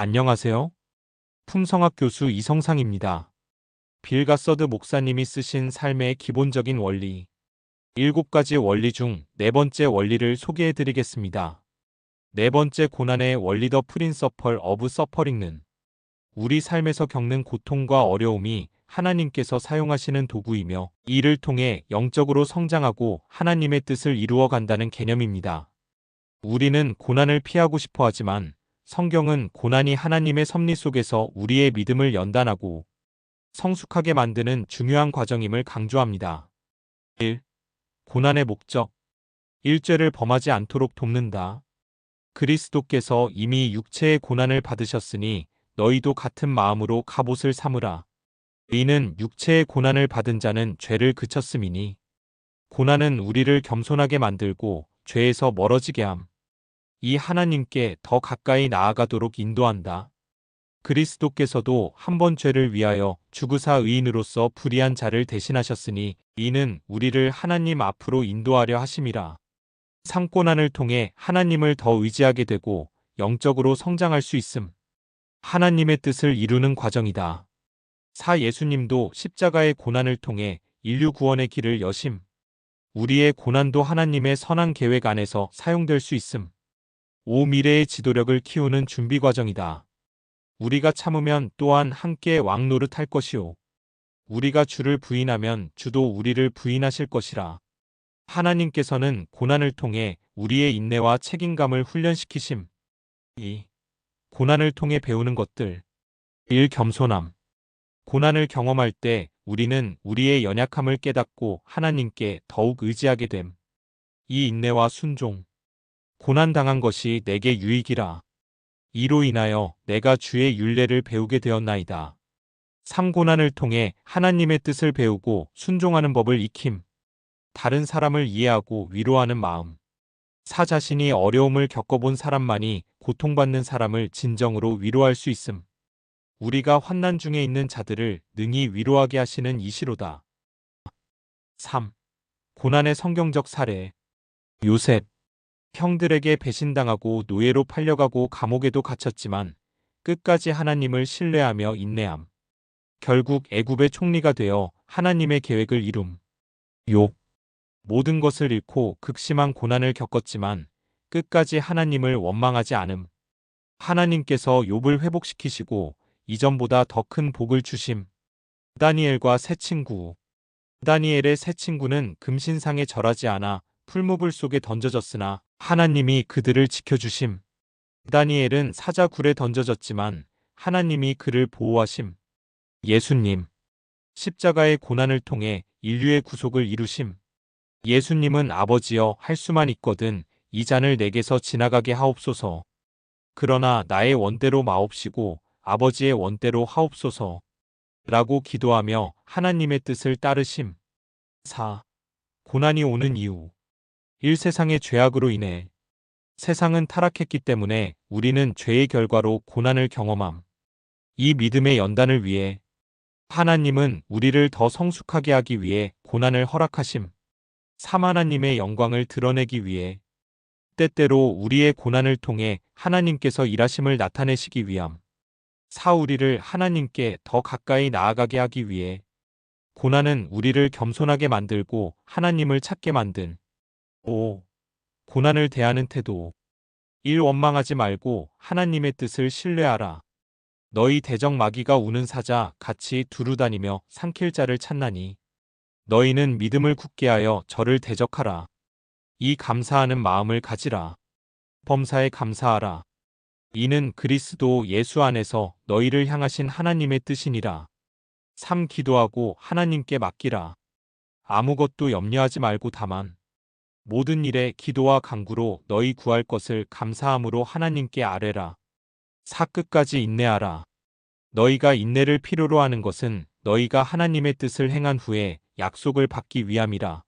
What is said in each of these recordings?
안녕하세요. 품성학 교수 이성상입니다. 빌 가서드 목사님이 쓰신 삶의 기본적인 원리. 일곱 가지 원리 중 네 번째 원리를 소개해 드리겠습니다. 네 번째 고난의 원리 더 프린서펄 어브 서퍼링는 우리 삶에서 겪는 고통과 어려움이 하나님께서 사용하시는 도구이며 이를 통해 영적으로 성장하고 하나님의 뜻을 이루어 간다는 개념입니다. 우리는 고난을 피하고 싶어 하지만 성경은 고난이 하나님의 섭리 속에서 우리의 믿음을 연단하고 성숙하게 만드는 중요한 과정임을 강조합니다. 1. 고난의 목적. 일죄를 범하지 않도록 돕는다. 그리스도께서 이미 육체의 고난을 받으셨으니 너희도 같은 마음으로 갑옷을 삼으라. 이는 육체의 고난을 받은 자는 죄를 그쳤음이니 고난은 우리를 겸손하게 만들고 죄에서 멀어지게 함. 이 하나님께 더 가까이 나아가도록 인도한다. 그리스도께서도 한 번 죄를 위하여 주구사 의인으로서 불의한 자를 대신하셨으니 이는 우리를 하나님 앞으로 인도하려 하심이라. 상고난을 통해 하나님을 더 의지하게 되고 영적으로 성장할 수 있음. 하나님의 뜻을 이루는 과정이다. 사 예수님도 십자가의 고난을 통해 인류 구원의 길을 여심. 우리의 고난도 하나님의 선한 계획 안에서 사용될 수 있음. 오 미래의 지도력을 키우는 준비 과정이다. 우리가 참으면 또한 함께 왕 노릇할 것이오. 우리가 주를 부인하면 주도 우리를 부인하실 것이라. 하나님께서는 고난을 통해 우리의 인내와 책임감을 훈련시키심. 2. 고난을 통해 배우는 것들. 1. 겸손함. 고난을 경험할 때 우리는 우리의 연약함을 깨닫고 하나님께 더욱 의지하게 됨. 이 인내와 순종. 고난당한 것이 내게 유익이라. 이로 인하여 내가 주의 윤례를 배우게 되었나이다. 3. 고난을 통해 하나님의 뜻을 배우고 순종하는 법을 익힘. 다른 사람을 이해하고 위로하는 마음. 사 자신이 어려움을 겪어본 사람만이 고통받는 사람을 진정으로 위로할 수 있음. 우리가 환난 중에 있는 자들을 능히 위로하게 하시는 이시로다. 3. 고난의 성경적 사례. 요셉. 형들에게 배신당하고 노예로 팔려가고 감옥에도 갇혔지만 끝까지 하나님을 신뢰하며 인내함. 결국 애굽의 총리가 되어 하나님의 계획을 이룸. 욥. 모든 것을 잃고 극심한 고난을 겪었지만 끝까지 하나님을 원망하지 않음. 하나님께서 욥을 회복시키시고 이전보다 더 큰 복을 주심. 다니엘과 새 친구. 다니엘의 새 친구는 금신상에 절하지 않아 풀무불 속에 던져졌으나 하나님이 그들을 지켜주심. 다니엘은 사자굴에 던져졌지만 하나님이 그를 보호하심. 예수님. 십자가의 고난을 통해 인류의 구속을 이루심. 예수님은 아버지여 할 수만 있거든 이 잔을 내게서 지나가게 하옵소서. 그러나 나의 원대로 마옵시고 아버지의 원대로 하옵소서. 라고 기도하며 하나님의 뜻을 따르심. 4. 고난이 오는 이유. 1. 세상의 죄악으로 인해 세상은 타락했기 때문에 우리는 죄의 결과로 고난을 경험함. 이 믿음의 연단을 위해 하나님은 우리를 더 성숙하게 하기 위해 고난을 허락하심. 사마나님의 영광을 드러내기 위해 때때로 우리의 고난을 통해 하나님께서 일하심을 나타내시기 위함. 사 우리를 하나님께 더 가까이 나아가게 하기 위해 고난은 우리를 겸손하게 만들고 하나님을 찾게 만든 5. 고난을 대하는 태도 1. 원망하지 말고 하나님의 뜻을 신뢰하라. 너희 대적 마귀가 우는 사자 같이 두루 다니며 삼킬 자를 찾나니 너희는 믿음을 굳게 하여 저를 대적하라. 이 감사하는 마음을 가지라. 범사에 감사하라. 이는 그리스도 예수 안에서 너희를 향하신 하나님의 뜻이니라. 3. 기도하고 하나님께 맡기라. 아무것도 염려하지 말고 다만 모든 일에 기도와 간구로 너희 구할 것을 감사함으로 하나님께 아뢰라. 4. 끝까지 인내하라. 너희가 인내를 필요로 하는 것은 너희가 하나님의 뜻을 행한 후에 약속을 받기 위함이라.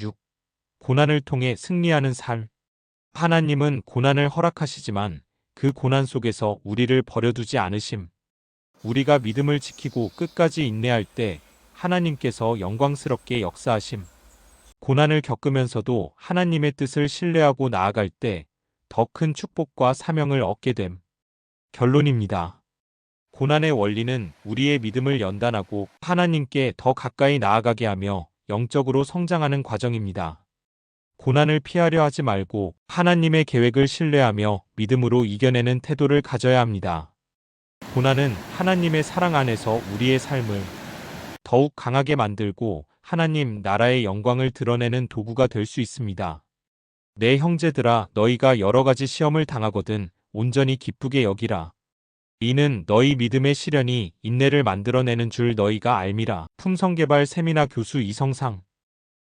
6. 고난을 통해 승리하는 삶. 하나님은 고난을 허락하시지만 그 고난 속에서 우리를 버려두지 않으심. 우리가 믿음을 지키고 끝까지 인내할 때 하나님께서 영광스럽게 역사하심. 고난을 겪으면서도 하나님의 뜻을 신뢰하고 나아갈 때 더 큰 축복과 사명을 얻게 됨. 결론입니다. 고난의 원리는 우리의 믿음을 연단하고 하나님께 더 가까이 나아가게 하며 영적으로 성장하는 과정입니다. 고난을 피하려 하지 말고 하나님의 계획을 신뢰하며 믿음으로 이겨내는 태도를 가져야 합니다. 고난은 하나님의 사랑 안에서 우리의 삶을 더욱 강하게 만들고 하나님 나라의 영광을 드러내는 도구가 될 수 있습니다. 내 형제들아 너희가 여러 가지 시험을 당하거든 온전히 기쁘게 여기라. 이는 너희 믿음의 시련이 인내를 만들어내는 줄 너희가 알미라. 품성개발 세미나 교수 이성상